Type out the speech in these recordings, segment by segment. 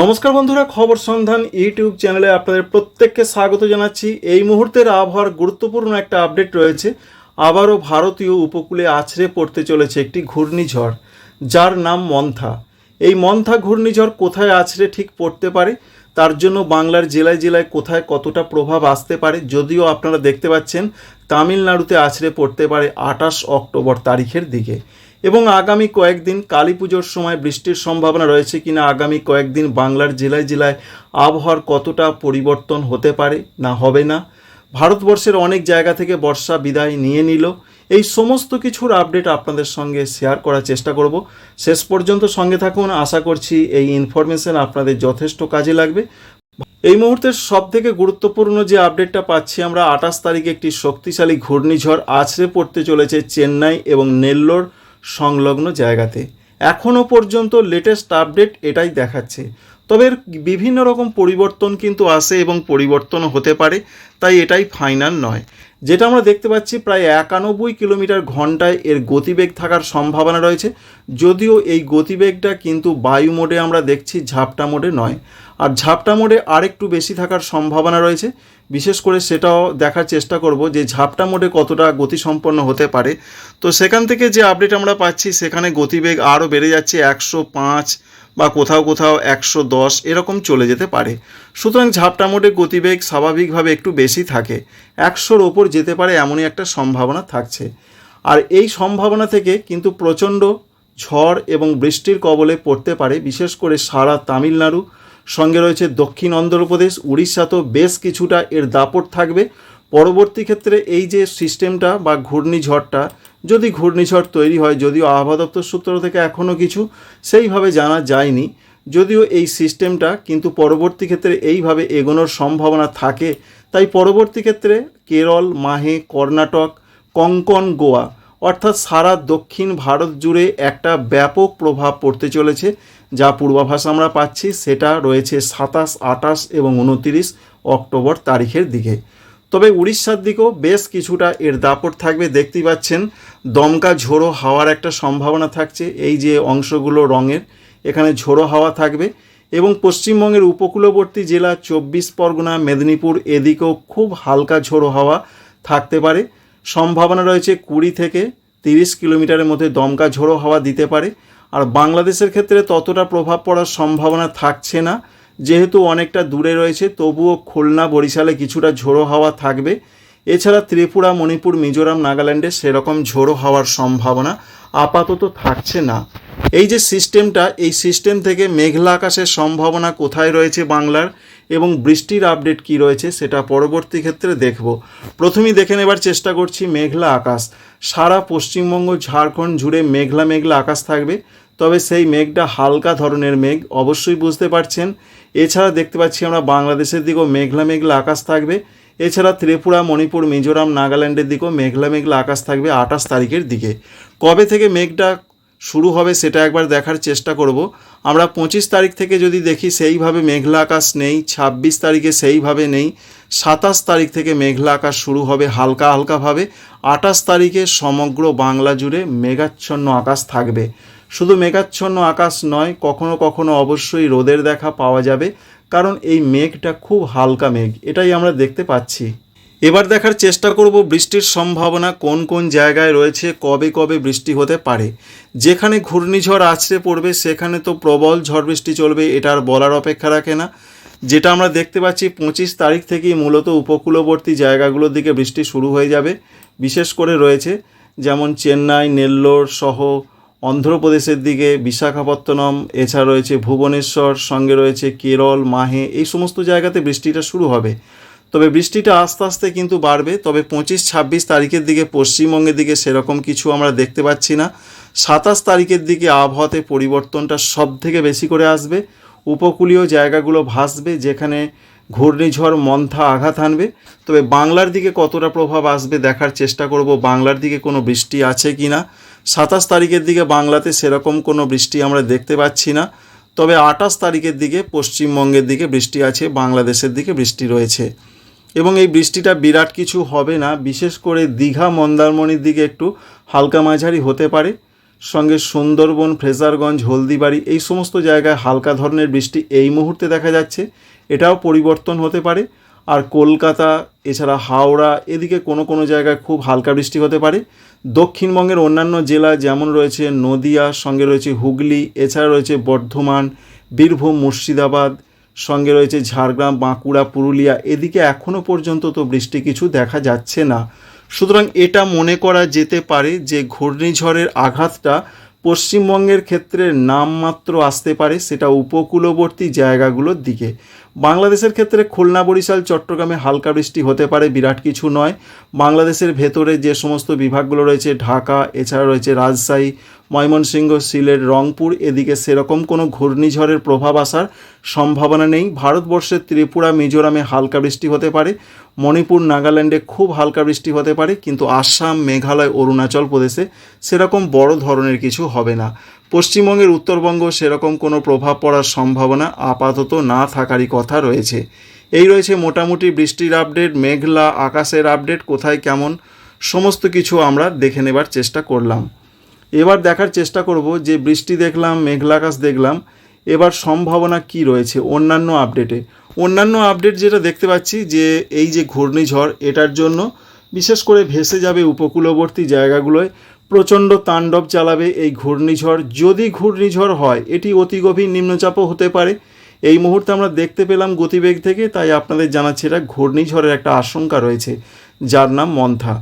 নমস্কার বন্ধুরা, খবর সন্ধান ইউটিউব চ্যানেলে আপনাদের প্রত্যেককে স্বাগত জানাচ্ছি। এই মুহূর্তের আবহাওয়ার গুরুত্বপূর্ণ একটা আপডেট রয়েছে। আবারও ভারতীয় উপকূলে আছড়ে পড়তে চলেছে একটি ঘূর্ণিঝড়, যার নাম মন্থা। এই মন্থা ঘূর্ণিঝড় কোথায় আছড়ে ঠিক পড়তে পারে? তার জন্য বাংলার জেলায় জেলায় কোথায় কতটা প্রভাব আসতে পারে? যদিও আপনারা দেখতে পাচ্ছেন, তামিলনাড়ুতে আছড়ে পড়তে পারে আঠাশ অক্টোবর তারিখের দিকে। এবং আগামী কয়েকদিন কালী পুজোর সময় বৃষ্টির সম্ভাবনা রয়েছে কিনা, আগামী কয়েকদিন বাংলার জেলায় জেলায় আবহাওয়ার কতটা পরিবর্তন হতে পারে না হবে না। ভারতবর্ষের অনেক জায়গা থেকে বর্ষা বিদায় নিয়ে নিল। এই সমস্ত কিছুর আপডেট আপনাদের সঙ্গে শেয়ার করার চেষ্টা করব। শেষ পর্যন্ত সঙ্গে থাকুন। আশা করছি এই ইনফরমেশন আপনাদের যথেষ্ট কাজে লাগবে। এই মুহূর্তের সব থেকে গুরুত্বপূর্ণ যে আপডেটটা পাচ্ছি আমরা, আঠাশ তারিখে একটি শক্তিশালী ঘূর্ণিঝড় আছড়ে পড়তে চলেছে চেন্নাই এবং নেল্লোর সংলগ্ন জায়গাতে। এখনও পর্যন্ত লেটেস্ট আপডেট এটাই দেখাচ্ছে। তবে বিভিন্ন রকম পরিবর্তন কিন্তু আসে এবং পরিবর্তন হতে পারে। তাই এটাই ফাইনাল নয়। যেটা আমরা দেখতে পাচ্ছি, প্রায় একানব্বই কিলোমিটার ঘন্টায় এর গতিবেগ থাকার সম্ভাবনা রয়েছে। যদিও এই গতিবেগটা কিন্তু বায়ু মোডে আমরা দেখছি ঝাপটা মোডে নয়। আর ঝাপটা মোডে আরেকটু বেশি থাকার সম্ভাবনা রয়েছে। বিশেষ করে সেটাও দেখার চেষ্টা করব যে ঝাপটা মোডে কতটা গতিসম্পন্ন হতে পারে। তো সেখান থেকে যে আপডেট আমরা পাচ্ছি, সেখানে গতিবেগ আরও বেড়ে যাচ্ছে একশো পাঁচ বা কোথাও কোথাও একশো দশ, এরকম চলে যেতে পারে। সুতরাং ঝাপটা মোডে গতিবেগ স্বাভাবিকভাবে একটু বেশি থাকে। একশোর ওপর যেতে পারে এমনই একটা সম্ভাবনা থাকছে। আর এই সম্ভাবনা থেকে কিন্তু প্রচণ্ড ঝড় এবং বৃষ্টির কবলে পড়তে পারে, বিশেষ করে সারা তামিলনাড়ু। সঙ্গে রয়েছে দক্ষিণ অন্ধ্রপ্রদেশ উড়িষ্যাতেও বেশ কিছুটা এর দাপট থাকবে। পরবর্তী ক্ষেত্রে এই যে সিস্টেমটা বা ঘূর্ণিঝড়টা, যদি ঘূর্ণিঝড় তৈরি হয়, যদিও আবহাওয়া দপ্তর সূত্র থেকে এখনও কিছু সেইভাবে জানা যায়নি, যদিও এই সিস্টেমটা কিন্তু পরবর্তী ক্ষেত্রে এইভাবে এগোনোর সম্ভাবনা থাকে তাই পরবর্তী ক্ষেত্রে কেরল, মাহে, কর্ণাটক, কঙ্কন, গোয়া, অর্থাৎ সারা দক্ষিণ ভারত জুড়ে একটা ব্যাপক প্রভাব পড়তে চলেছে, যা পূর্বাভাস আমরা পাচ্ছি, সেটা রয়েছে সাতাশ আটাশ এবং উনতিরিশ অক্টোবর তারিখের দিকে। তবে উড়িষ্যার দিকেও বেশ কিছুটা এর দাপট থাকবে, দেখতেই পাচ্ছেন দমকা ঝোড়ো হাওয়ার একটা সম্ভাবনা থাকছে, এই যে অংশগুলো রঙের, এখানে ঝোড়ো হাওয়া থাকবে। এবং পশ্চিমবঙ্গের উপকূলবর্তী জেলা চব্বিশ পরগনা, মেদিনীপুর এদিকেও খুব হালকা ঝোড়ো হাওয়া থাকতে পারে। সম্ভাবনা রয়েছে কুড়ি থেকে তিরিশ কিলোমিটারের মধ্যে দমকা ঝোড়ো হাওয়া দিতে পারে। আর বাংলাদেশের ক্ষেত্রে ততটা প্রভাব পড়ার সম্ভাবনা থাকছে না। যেহেতু অনেকটা দূরে রয়েছে, তবুও খুলনা, বরিশালে কিছুটা ঝোড়ো হাওয়া থাকবে। এছাড়া ত্রিপুরা, মণিপুর, মিজোরাম, নাগাল্যান্ডে সেরকম ঝোড়ো হওয়ার সম্ভাবনা আপাতত থাকছে না। এই যে সিস্টেমটা, এই সিস্টেম থেকে মেঘলা আকাশের সম্ভাবনা কোথায় রয়েছে বাংলার এবং বৃষ্টির আপডেট কি রয়েছে সেটা পরবর্তী ক্ষেত্রে দেখব। প্রথমেই দেখে নেবার চেষ্টা করছি মেঘলা আকাশ। সারা পশ্চিমবঙ্গ, ঝাড়খণ্ড জুড়ে মেঘলা মেঘলা আকাশ থাকবে। তবে সেই মেঘটা হালকা ধরনের মেঘ, অবশ্যই বুঝতে পারছেন। এছাড়া দেখতে পাচ্ছি আমরা বাংলাদেশের দিকেও মেঘলা মেঘলা আকাশ থাকবে। এছাড়া ত্রিপুরা, মণিপুর, মিজোরাম, নাগাল্যান্ডের দিকেও মেঘলা মেঘলা আকাশ থাকবে আঠাশ তারিখের দিকে। কবে থেকে মেঘটা শুরু হবে সেটা একবার দেখার চেষ্টা করব। আমরা পঁচিশ তারিখ থেকে যদি দেখি সেইভাবে মেঘলা আকাশ নেই, ছাব্বিশ তারিখে সেইভাবে নেই, সাতাশ তারিখ থেকে মেঘলা আকাশ শুরু হবে হালকা হালকাভাবে, আঠাশ তারিখে সমগ্র বাংলা জুড়ে মেঘাচ্ছন্ন আকাশ থাকবে। শুধু মেঘাচ্ছন্ন আকাশ নয়, কখনো কখনো অবশ্যই রোদের দেখা পাওয়া যাবে। কারণ এই মেঘটা খুব হালকা মেঘ, এটাই আমরা দেখতে পাচ্ছি। এবার দেখার চেষ্টা করব বৃষ্টির সম্ভাবনা কোন কোন জায়গায় রয়েছে, কবে কবে বৃষ্টি হতে পারে। যেখানে ঘূর্ণিঝড় আছড়ে পড়বে, সেখানে তো প্রবল ঝড় বৃষ্টি চলবে, এটা আর বলার অপেক্ষা রাখে না। যেটা আমরা দেখতে পাচ্ছি, পঁচিশ তারিখ থেকেই মূলত উপকূলবর্তী জায়গাগুলোর দিকে বৃষ্টি শুরু হয়ে যাবে। বিশেষ করে রয়েছে যেমন চেন্নাই, নেল্লোর সহ অন্ধ্রপ্রদেশের দিকে বিশাখাপত্তনম, এছাড়া রয়েছে ভুবনেশ্বর, সঙ্গে রয়েছে কেরল, মাহে, এই সমস্ত জায়গাতে বৃষ্টিটা শুরু হবে। তবে বৃষ্টিটা আস্তে আস্তে কিন্তু বাড়বে, তবে পঁচিশ ছাব্বিশ তারিখের দিকে, পশ্চিমবঙ্গের দিকে সেরকম কিছু আমরা দেখতে পাচ্ছি না। সাতাশ তারিখের দিকে আবহাওয়াতে পরিবর্তনটা সব থেকে বেশি করে আসবে। উপকূলীয় জায়গাগুলো ভাসবে, যেখানে ঘূর্ণিঝড়, মন্থা আঘাত আনবে তবে বাংলার দিকে কতটা প্রভাব আসবে দেখার চেষ্টা করব, বাংলার দিকে কোনো বৃষ্টি আছে কি না সাতাশ তারিখের দিকে বাংলাতে সেরকম কোনো বৃষ্টি আমরা দেখতে পাচ্ছি না। তবে আঠাশ তারিখের দিকে পশ্চিমবঙ্গের দিকে বৃষ্টি আছে, বাংলাদেশের দিকে বৃষ্টি রয়েছে। এবং এই বৃষ্টিটা বিরাট কিছু হবে না, বিশেষ করে দীঘা, মন্দারমণির দিকে একটু হালকা মাঝারি হতে পারে। সঙ্গে সুন্দরবন, ফ্রেজারগঞ্জ, হলদিবাড়ি এই সমস্ত জায়গায় হালকা ধরনের বৃষ্টি এই মুহূর্তে দেখা যাচ্ছে। এটাও পরিবর্তন হতে পারে। আর কলকাতা, এছাড়া হাওড়া, এদিকে কোনো কোনো জায়গায় খুব হালকা বৃষ্টি হতে পারে। দক্ষিণবঙ্গের অন্যান্য জেলা যেমন রয়েছে নদিয়া, সঙ্গে রয়েছে হুগলি, এছাড়া রয়েছে বর্ধমান, বীরভূম, মুর্শিদাবাদ, সঙ্গে রয়েছে ঝাড়গ্রাম, বাঁকুড়া, পুরুলিয়া। এদিকে এখনও পর্যন্ত তো বৃষ্টি কিছু দেখা যাচ্ছে না। সুতরাং এটা মনে করা যেতে পারে যে ঘূর্ণিঝড়ের আঘাতটা পশ্চিমবঙ্গের ক্ষেত্রে নামমাত্র আসতে পারে সেটা উপকূলবর্তী জায়গাগুলোর দিকে। বাংলাদেশের ক্ষেত্রে খুলনা, বরিশাল, চট্টগ্রামে হালকা বৃষ্টি হতে পারে, বিরাট কিছু নয়। বাংলাদেশের ভেতরে যে সমস্ত বিভাগগুলো রয়েছে, ঢাকা, এছাড়া রয়েছে রাজশাহী, ময়মনসিংহ, সিলেট, রংপুর, এদিকে সেরকম কোনো ঘূর্ণিঝড়ের প্রভাব আসার সম্ভাবনা নেই। ভারতবর্ষের ত্রিপুরা, মিজোরামে হালকা বৃষ্টি হতে পারে, মণিপুর, নাগাল্যান্ডে খুব হালকা বৃষ্টি হতে পারে, কিন্তু আসাম, মেঘালয়, অরুণাচল প্রদেশে সেরকম বড় ধরনের কিছু হবে না। পশ্চিমবঙ্গের উত্তরবঙ্গ সেরকম কোনো প্রভাব পড়ার সম্ভাবনা আপাতত না থাকারই কথা রয়েছে। এই রয়েছে মোটামুটি বৃষ্টির আপডেট, মেঘলা আকাশের আপডেট, কোথায় কেমন, সমস্ত কিছু আমরা দেখে নেবার চেষ্টা করলাম। এবার দেখার চেষ্টা করব যে বৃষ্টি দেখলাম, মেঘলা আকাশ দেখলাম, এবার সম্ভাবনা কি রয়েছে অন্যান্য আপডেটে। অন্যান্য আপডেট যেটা দেখতে পাচ্ছি যে এই যে ঘূর্ণিঝড়, এটার জন্য বিশেষ করে ভেসে যাবে উপকূলবর্তী জায়গাগুলোয়। প্রচণ্ড তাণ্ডব চালাবে এই ঘূর্ণিঝড়। যদি ঘূর্ণিঝড় হয়, এটি অতি গভীর নিম্নচাপও হতে পারে। এই মুহূর্তে আমরা দেখতে পেলাম গতিবেগ থেকে, তাই আপনাদের জানাচ্ছি এটা ঘূর্ণিঝড়ের একটা আশঙ্কা রয়েছে, যার নাম মন্থা।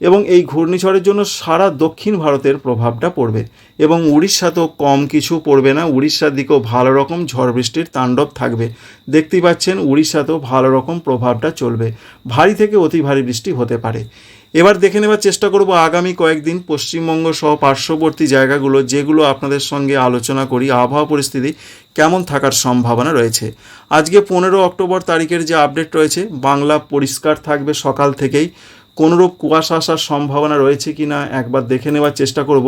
এবং এই ঘূর্ণিঝড়ের জন্য সারা দক্ষিণ ভারতের প্রভাবটা পড়বে। এবং উড়িষ্যাতেও কম কিছু পড়বে না। উড়িষ্যার দিকেও ভালো রকম ঝড় বৃষ্টির তাণ্ডব থাকবে। দেখতেই পাচ্ছেন, উড়িষ্যাতেও ভালো রকম প্রভাবটা চলবে। ভারী থেকে অতি ভারী বৃষ্টি হতে পারে। এবার দেখে নেবার চেষ্টা করব আগামী কয়েকদিন পশ্চিমবঙ্গ সহ পার্শ্ববর্তী জায়গাগুলো যেগুলো আপনাদের সঙ্গে আলোচনা করি, আবহাওয়া পরিস্থিতি কেমন থাকার সম্ভাবনা রয়েছে। আজকে পনেরো অক্টোবর তারিখের যে আপডেট রয়েছে, বাংলা পরিষ্কার থাকবে সকাল থেকেই। কোনোরূপ কুয়াশা আসার সম্ভাবনা রয়েছে কি না একবার দেখে নেওয়ার চেষ্টা করব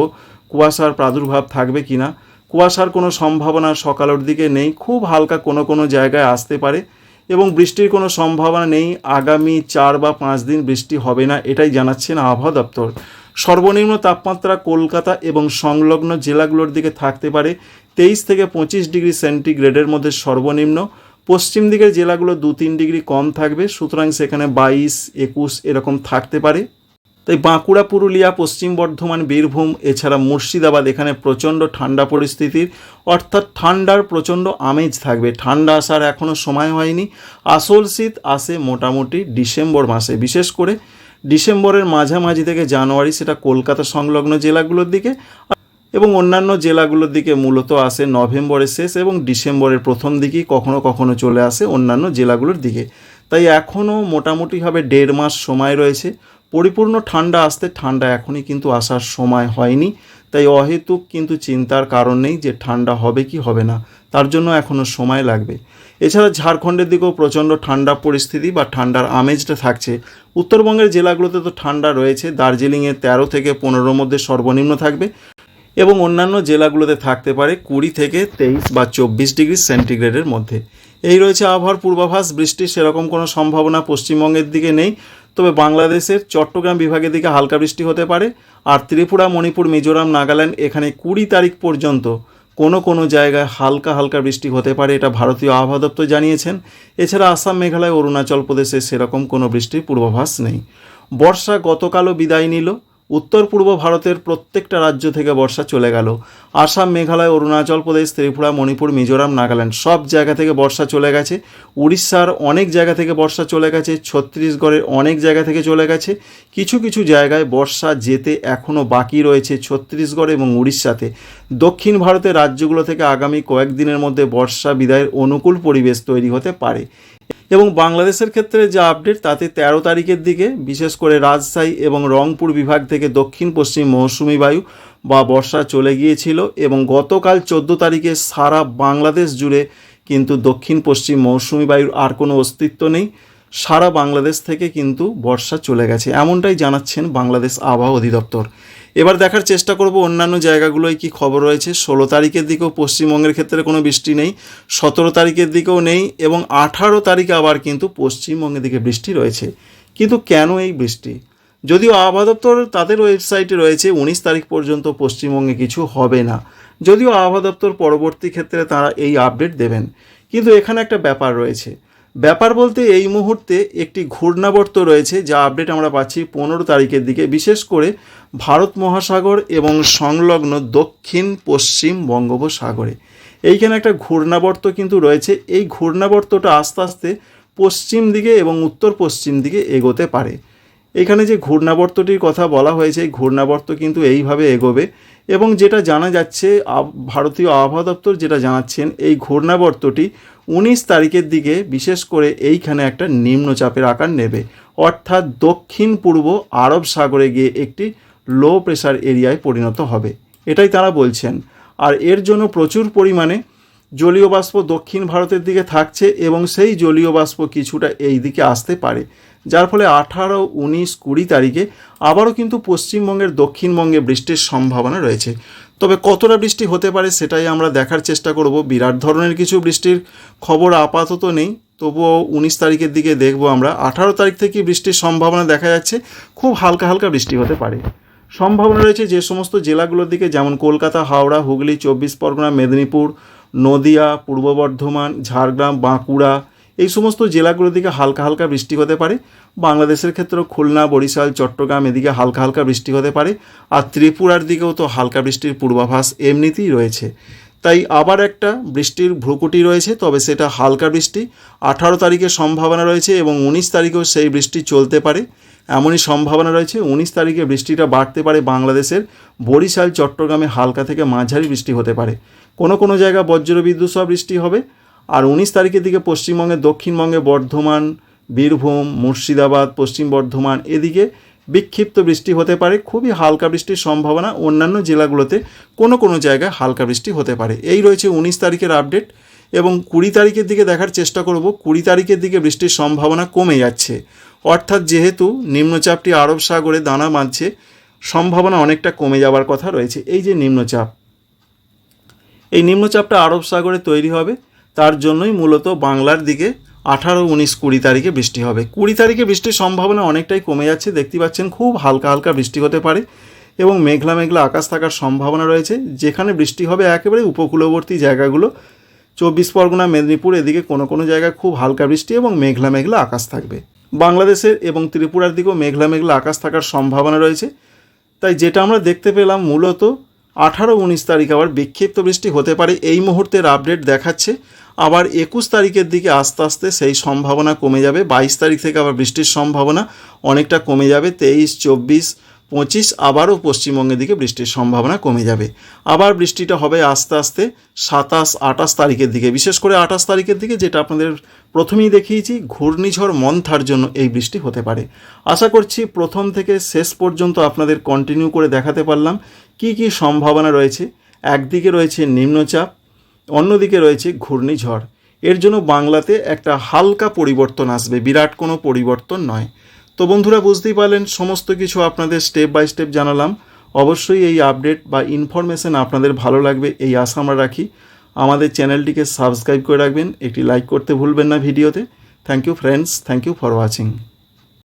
কুয়াশার প্রাদুর্ভাব থাকবে কি না কুয়াশার কোনো সম্ভাবনা সকালের দিকে নেই, খুব হালকা কোনো কোনো জায়গায় আসতে পারে। এবং বৃষ্টির কোনো সম্ভাবনা নেই। আগামী চার বা পাঁচ দিন বৃষ্টি হবে না, এটাই জানাচ্ছেন আবহাওয়া দপ্তর। সর্বনিম্ন তাপমাত্রা কলকাতা এবং সংলগ্ন জেলাগুলোর দিকে থাকতে পারে তেইশ থেকে পঁচিশ ডিগ্রি সেন্টিগ্রেডের মধ্যে সর্বনিম্ন। পশ্চিম দিকের জেলাগুলো দু তিন ডিগ্রি কম থাকবে, সুতরাং সেখানে বাইশ, একুশ এরকম থাকতে পারে। তাই বাঁকুড়া, পুরুলিয়া, পশ্চিম বর্ধমান, বীরভূম, এছাড়া মুর্শিদাবাদ, এখানে প্রচণ্ড ঠান্ডা পরিস্থিতির, অর্থাৎ ঠান্ডার প্রচণ্ড আমেজ থাকবে। ঠান্ডা আসার এখনও সময় হয়নি। আসল শীত আসে মোটামুটি ডিসেম্বর মাসে। বিশেষ করে ডিসেম্বরের মাঝামাঝি থেকে জানুয়ারি, সেটা কলকাতা সংলগ্ন জেলাগুলোর দিকে এবং অন্যান্য জেলাগুলোর দিকে মূলত আসে নভেম্বরের শেষ এবং ডিসেম্বরের প্রথম দিকেই কখনো কখনো চলে আসে অন্যান্য জেলাগুলোর দিকে। তাই এখনও মোটামুটিভাবে দেড় মাস সময় রয়েছে। পরিপূর্ণ ঠান্ডা আসতে ঠান্ডা এখনই কিন্তু আসার সময় হয়নি। তাই অহেতুক কিন্তু চিন্তার কারণ নেই যে ঠান্ডা হবে কি হবে না, তার জন্য এখনও সময় লাগবে। এছাড়া ঝাড়খণ্ডের দিকেও প্রচণ্ড ঠান্ডা পরিস্থিতি বা ঠান্ডার আমেজটা থাকছে। উত্তরবঙ্গের জেলাগুলোতে তো ঠান্ডা রয়েছে, দার্জিলিংয়ে তেরো থেকে পনেরোর মধ্যে সর্বনিম্ন থাকবে এবং অন্যান্য জেলাগুলোতে থাকতে পারে কুড়ি থেকে তেইশ বা চব্বিশ ডিগ্রি সেন্টিগ্রেডের মধ্যে। এই রয়েছে আবহাওয়ার পূর্বাভাস, বৃষ্টির সেরকম কোনো সম্ভাবনা পশ্চিমবঙ্গের দিকে নেই। তবে বাংলাদেশের চট্টগ্রাম বিভাগের দিকে হালকা বৃষ্টি হতে পারে, আর ত্রিপুরা, মণিপুর, মিজোরাম, নাগাল্যান্ড এখানে কুড়ি তারিখ পর্যন্ত কোনো কোনো জায়গায় হালকা হালকা বৃষ্টি হতে পারে, এটা ভারতীয় আবহাওয়া দপ্তর জানিয়েছেন। এছাড়া আসাম, মেঘালয়, অরুণাচল প্রদেশে সেরকম কোনো বৃষ্টির পূর্বাভাস নেই। বর্ষা গতকালও বিদায় নিল উত্তর পূর্ব ভারতের প্রত্যেকটা রাজ্য থেকে বর্ষা চলে গেল। আসাম, মেঘালয়, অরুণাচল প্রদেশ, ত্রিপুরা, মণিপুর, মিজোরাম, নাগাল্যান্ড সব জায়গা থেকে বর্ষা চলে গেছে। উড়িষ্যার অনেক জায়গা থেকে বর্ষা চলে গেছে, ছত্তিশগড়ের অনেক জায়গা থেকে চলে গেছে। কিছু কিছু জায়গায় বর্ষা যেতে এখনও বাকি রয়েছে ছত্তিশগড় এবং উড়িষ্যাতে। দক্ষিণ ভারতের রাজ্যগুলো থেকে আগামী কয়েকদিনের মধ্যে বর্ষা বিদায়ের অনুকূল পরিবেশ তৈরি হতে পারে। এবং বাংলাদেশের ক্ষেত্রে যা আপডেট তাতে তেরো তারিখের দিকে বিশেষ করে রাজশাহী এবং রংপুর বিভাগ থেকে দক্ষিণ পশ্চিম মৌসুমি বায়ু বা বর্ষা চলে গিয়েছিল এবং গতকাল চোদ্দ তারিখে সারা বাংলাদেশ জুড়ে কিন্তু দক্ষিণ পশ্চিম মৌসুমি বায়ুর আর কোনো অস্তিত্ব নেই। সারা বাংলাদেশ থেকে কিন্তু বর্ষা চলে গেছে। এমনটাই জানাচ্ছেন বাংলাদেশ আবহাওয়া অধিদপ্তর। এবার দেখার চেষ্টা করব অন্যান্য জায়গাগুলোয় কি খবর রয়েছে। ষোলো তারিখের দিকেও পশ্চিমবঙ্গের ক্ষেত্রে কোনো বৃষ্টি নেই, সতেরো তারিখের দিকেও নেই এবং আঠারো তারিখে আবার কিন্তু পশ্চিমবঙ্গের দিকে বৃষ্টি রয়েছে। কিন্তু কেন এই বৃষ্টি? যদিও আবহাওয়া দপ্তর তাদের ওয়েবসাইটে রয়েছে, উনিশ তারিখ পর্যন্ত পশ্চিমবঙ্গে কিছু হবে না। যদিও আবহাওয়া দপ্তর পরবর্তী ক্ষেত্রে তারা এই আপডেট দেবেন। কিন্তু এখানে একটা ব্যাপার রয়েছে ব্যাপার বলতে এই মুহূর্তে একটি ঘূর্ণাবর্ত রয়েছে, যা আপডেট আমরা পাচ্ছি পনেরো তারিখের দিকে। বিশেষ করে ভারত মহাসাগর এবং সংলগ্ন দক্ষিণ পশ্চিম বঙ্গোপসাগরে। এইখানে একটা ঘূর্ণাবর্ত কিন্তু রয়েছে। এই ঘূর্ণাবর্তটা আস্তে আস্তে পশ্চিম দিকে এবং উত্তর পশ্চিম দিকে এগোতে পারে। এখানে যে ঘূর্ণাবর্তটির কথা বলা হয়েছে, এই ঘূর্ণাবর্ত কিন্তু এইভাবে এগোবে এবং যেটা জানা যাচ্ছে ভারতীয় আবহাওয়া দপ্তর যেটা জানাচ্ছেন, এই ঘূর্ণাবর্তটি উনিশ তারিখের দিকে বিশেষ করে এইখানে একটা নিম্নচাপের আকার নেবে। অর্থাৎ দক্ষিণ পূর্ব আরব সাগরে গিয়ে একটি লো প্রেশার এরিয়ায় পরিণত হবে। এটাই তারা বলছেন। আর এর জন্য প্রচুর পরিমাণে জলীয় বাষ্প দক্ষিণ ভারতের দিকে থাকছে এবং সেই জলীয় বাষ্প কিছুটা এই দিকে আসতে পারে। যার ফলে আঠারো, উনিশ, কুড়ি তারিখে আবারও কিন্তু পশ্চিমবঙ্গের দক্ষিণবঙ্গে বৃষ্টির সম্ভাবনা রয়েছে। তবে কতটা বৃষ্টি হতে পারে সেটাই আমরা দেখার চেষ্টা করব। বিরাট ধরনের কিছু বৃষ্টির খবর আপাতত নেই। তবুও উনিশ তারিখের দিকে দেখব আমরা। আঠারো তারিখ থেকে বৃষ্টির সম্ভাবনা দেখা যাচ্ছে। খুব হালকা হালকা বৃষ্টি হতে পারে। সম্ভাবনা রয়েছে যে সমস্ত জেলাগুলোর দিকে যেমন কলকাতা, হাওড়া, হুগলি, চব্বিশ পরগনা, মেদিনীপুর নদিয়া, পূর্ব বর্ধমান, ঝাড়গ্রাম, বাঁকুড়া এই সমস্ত জেলাগুলোর দিকে হালকা হালকা বৃষ্টি হতে পারে। বাংলাদেশের ক্ষেত্রেও খুলনা, বরিশাল, চট্টগ্রাম এদিকে হালকা হালকা বৃষ্টি হতে পারে আর ত্রিপুরার দিকেও তো হালকা বৃষ্টির পূর্বাভাস এমনিতেই রয়েছে। তাই আবার একটা বৃষ্টির ভ্রুকুটি রয়েছে, তবে সেটা হালকা বৃষ্টি। আঠারো তারিখের সম্ভাবনা রয়েছে এবং উনিশ তারিখেও সেই বৃষ্টি চলতে পারে। এমনই সম্ভাবনা রয়েছে, উনিশ তারিখে বৃষ্টিটা বাড়তে পারে বাংলাদেশের বরিশাল, চট্টগ্রামে হালকা থেকে মাঝারি বৃষ্টি হতে পারে। কোনো কোনো জায়গা বজ্রবিদ্যুৎ সহ বৃষ্টি হবে। আর উনিশ তারিখের দিকে পশ্চিমবঙ্গে, দক্ষিণবঙ্গে বর্ধমান, বীরভূম, মুর্শিদাবাদ, পশ্চিম বর্ধমান এদিকে বিক্ষিপ্ত বৃষ্টি হতে পারে। খুবই হালকা বৃষ্টির সম্ভাবনা অন্যান্য জেলাগুলোতে কোনো কোনো জায়গায় হালকা বৃষ্টি হতে পারে। এই রয়েছে উনিশ তারিখের আপডেট এবং কুড়ি তারিখের দিকে দেখার চেষ্টা করব। কুড়ি তারিখের দিকে বৃষ্টির সম্ভাবনা কমে যাচ্ছে। অর্থাৎ যেহেতু নিম্নচাপটি আরব সাগরে দানা বাঁধছে, সম্ভাবনা অনেকটা কমে যাওয়ার কথা রয়েছে। এই যে নিম্নচাপ এই নিম্নচাপটা আরব সাগরে তৈরি হবে। তার জন্যই মূলত বাংলার দিকে আঠারো উনিশ কুড়ি তারিখে বৃষ্টি হবে। কুড়ি তারিখে বৃষ্টির সম্ভাবনা অনেকটাই কমে যাচ্ছে। দেখতে পাচ্ছেন খুব হালকা হালকা বৃষ্টি হতে পারে এবং মেঘলা মেঘলা আকাশ থাকার সম্ভাবনা রয়েছে। যেখানে বৃষ্টি হবে একেবারে উপকূলবর্তী জায়গাগুলো। চব্বিশ পরগনা, মেদিনীপুর, এদিকে কোনো কোনো জায়গায় খুব হালকা বৃষ্টি এবং মেঘলা মেঘলা আকাশ থাকবে। বাংলাদেশের এবং ত্রিপুরার দিকেও মেঘলা মেঘলা আকাশ থাকার সম্ভাবনা রয়েছে। তাই যেটা আমরা দেখতে পেলাম মূলত আঠারো উনিশ তারিখ আবার বিক্ষিপ্ত বৃষ্টি হতে পারে। এই মুহূর্তের আপডেট দেখাচ্ছে। আবার একুশ তারিখের দিকে আস্তে আস্তে সেই সম্ভাবনা কমে যাবে। বাইশ তারিখ থেকে আবার বৃষ্টির সম্ভাবনা অনেকটা কমে যাবে। তেইশ, চব্বিশ পঁচিশ, আবারও পশ্চিমবঙ্গের দিকে বৃষ্টির সম্ভাবনা কমে যাবে। আবার বৃষ্টিটা হবে আস্তে আস্তে সাতাশ, আঠাশ তারিখের দিকে। বিশেষ করে আঠাশ তারিখের দিকে যেটা আপনাদের প্রথমেই দেখিয়েছি, ঘূর্ণিঝড় মন্থার জন্য এই বৃষ্টি হতে পারে। আশা করছি প্রথম থেকে শেষ পর্যন্ত আপনাদের কন্টিনিউ করে দেখাতে পারলাম কি কি সম্ভাবনা রয়েছে। একদিকে রয়েছে নিম্নচাপ, অন্যদিকে রয়েছে ঘূর্ণিঝড়। এর জন্য বাংলাতে একটা হালকা পরিবর্তন আসবে। বিরাট কোনো পরিবর্তন নয়। তো বন্ধুরা বুঝতেই পারলেন, সমস্ত কিছু আপনাদের স্টেপ বাই স্টেপ জানালাম। অবশ্যই এই আপডেট বা ইনফরমেশান আপনাদের ভালো লাগবে, এই আশা আমরা রাখি। আমাদের চ্যানেলটিকে সাবস্ক্রাইব করে রাখবেন, একটি লাইক করতে ভুলবেন না ভিডিওতে। Thank you friends thank you for watching